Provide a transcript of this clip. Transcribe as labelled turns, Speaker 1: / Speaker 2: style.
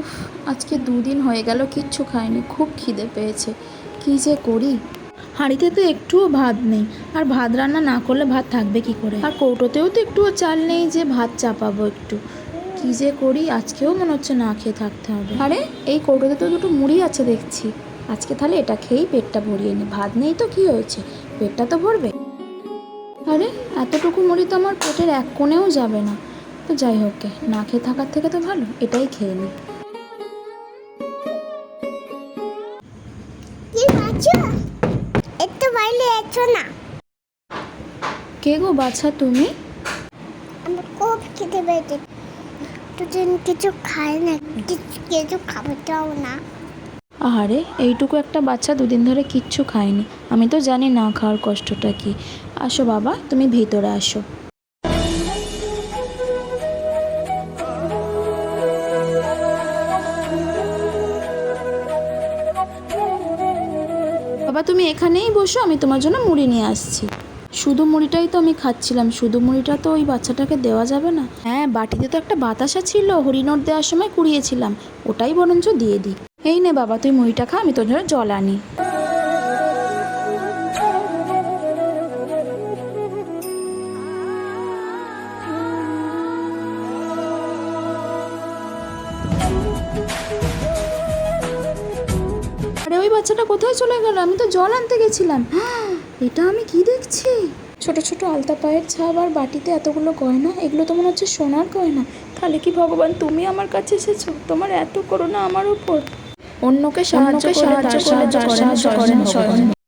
Speaker 1: উফ আজকে দুদিন হয়ে গেল কিচ্ছু খাইনি খুব খিদে পেয়েছে। কী যে করি? হাঁড়িতে তো একটুও ভাত নেই আর ভাত রান্না না করলে ভাত থাকবে কি করে? আর কৌটোতেও তো একটুও চাল নেই যে ভাত চাপাবো একটু। কী যে করি আজকেও মনে হচ্ছে না খেয়ে থাকতে হবে। আরে এই কৌটোতে তো দুটো মুড়ি আছে দেখছি। আজকে তাহলে এটা খেয়েই পেটটা ভরিয়ে নি। ভাত নেই তো কী হয়েছে? পেটটা তো ভরবে। আরে এতটুকু মুড়ি তো আমার পেটের এক কোণেও যাবে না। তো যাই হোক না খেয়ে থাকার থেকে তো ভালো এটাই খেয়ে নিই
Speaker 2: বাচ্চা একটু বাইরে এসো না?
Speaker 1: কে গো বাছা তুমি?
Speaker 2: আমার খুব খেতে পেয়েছে। কিছু খাই না কিছু কিছু খাবার দাও না।
Speaker 1: আরে এইটুকু একটা বাচ্চা দুদিন ধরে কিচ্ছু খায়নি। আমি তো জানি না খাওয়ার কষ্টটা কি। আসো বাবা তুমি ভিতরে আসো। বাবা, তুমি এখানেই বসো, আমি তোমার জন্য মুড়ি নিয়ে আসছি। শুধু মুড়িটাই তো আমি খাচ্ছিলাম, শুধু মুড়িটা তো ওই বাচ্চাটাকে দেওয়া যাবে না। হ্যাঁ বাটিতে তো একটা বাতাসা ছিল, হরিণর দেওয়ার সময় কুড়িয়েছিলাম, ওটাই বরঞ্চ দিয়ে দিই। এই নে বাবা, তুই মুড়িটা খা, আমি তোর জন্য জল আনি। আরে ওই বাচ্চাটা কোথায় চলে গেল? আমি তো জল আনতে গেছিলাম। এটা আমি কি দেখছি? ছোট ছোট আলতা পায়ের ছাপ আর বাটিতে এতগুলো গয়না এগুলো তো মনে হচ্ছে সোনার গয়না। তাহলে কি ভগবান তুমি আমার কাছে এসেছ? তোমার এত করোনা আমার উপর। অন্যকে সাহায্য
Speaker 3: সাহায্য
Speaker 1: তার